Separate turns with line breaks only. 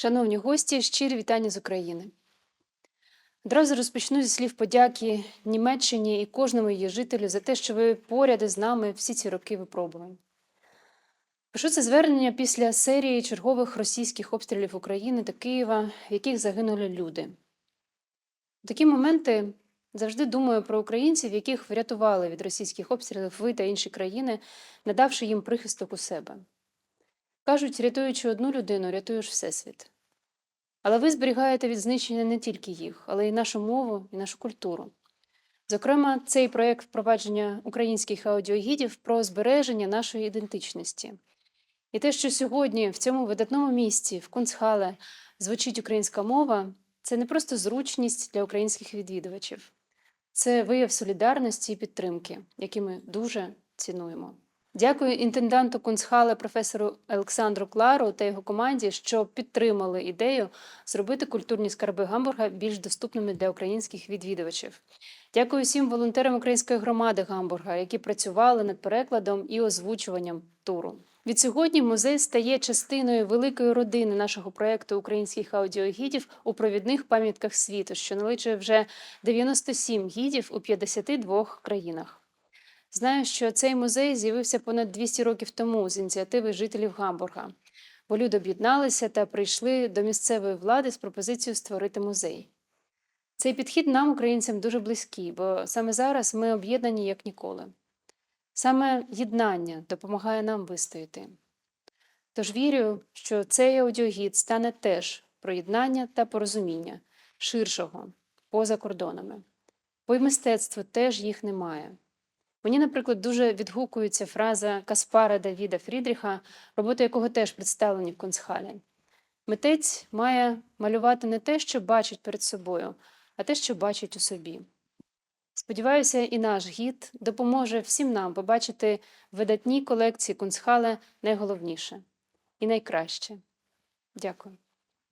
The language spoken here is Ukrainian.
Шановні гості, щирі вітання з України. Одразу розпочну зі слів подяки Німеччині і кожному її жителю за те, що ви поряд із нами всі ці роки випробувань. Пишу це звернення після серії чергових російських обстрілів України та Києва, в яких загинули люди. В такі моменти завжди думаю про українців, яких врятували від російських обстрілів ви та інші країни, надавши їм прихисток у себе. Кажуть, рятуючи одну людину, рятуєш Всесвіт. Але ви зберігаєте від знищення не тільки їх, але й нашу мову і нашу культуру. Зокрема, цей проєкт впровадження українських аудіогідів про збереження нашої ідентичності. І те, що сьогодні в цьому видатному місці, в Кунцхале, звучить українська мова, це не просто зручність для українських відвідувачів, це вияв солідарності і підтримки, які ми дуже цінуємо. Дякую інтенданту Кунцхале професору Олександру Клару та його команді, що підтримали ідею зробити культурні скарби Гамбурга більш доступними для українських відвідувачів. Дякую всім волонтерам української громади Гамбурга, які працювали над перекладом і озвучуванням туру. Відсьогодні музей стає частиною великої родини нашого проєкту українських аудіогідів у провідних пам'ятках світу, що наличує вже 97 гідів у 52 країнах. Знаю, що цей музей з'явився понад 200 років тому з ініціативи жителів Гамбурга, бо люди об'єдналися та прийшли до місцевої влади з пропозицією створити музей. Цей підхід нам, українцям, дуже близький, бо саме зараз ми об'єднані як ніколи. Саме єднання допомагає нам вистояти. Тож вірю, що цей аудіогід стане теж про єднання та порозуміння ширшого, поза кордонами, бо й мистецтво теж їх немає. Мені, наприклад, дуже відгукується фраза Каспара Давіда Фрідріха, роботи якого теж представлені в Кунцхалі. Митець має малювати не те, що бачить перед собою, а те, що бачить у собі. Сподіваюся, і наш гід допоможе всім нам побачити в видатній колекції Кунцхале найголовніше і найкраще. Дякую.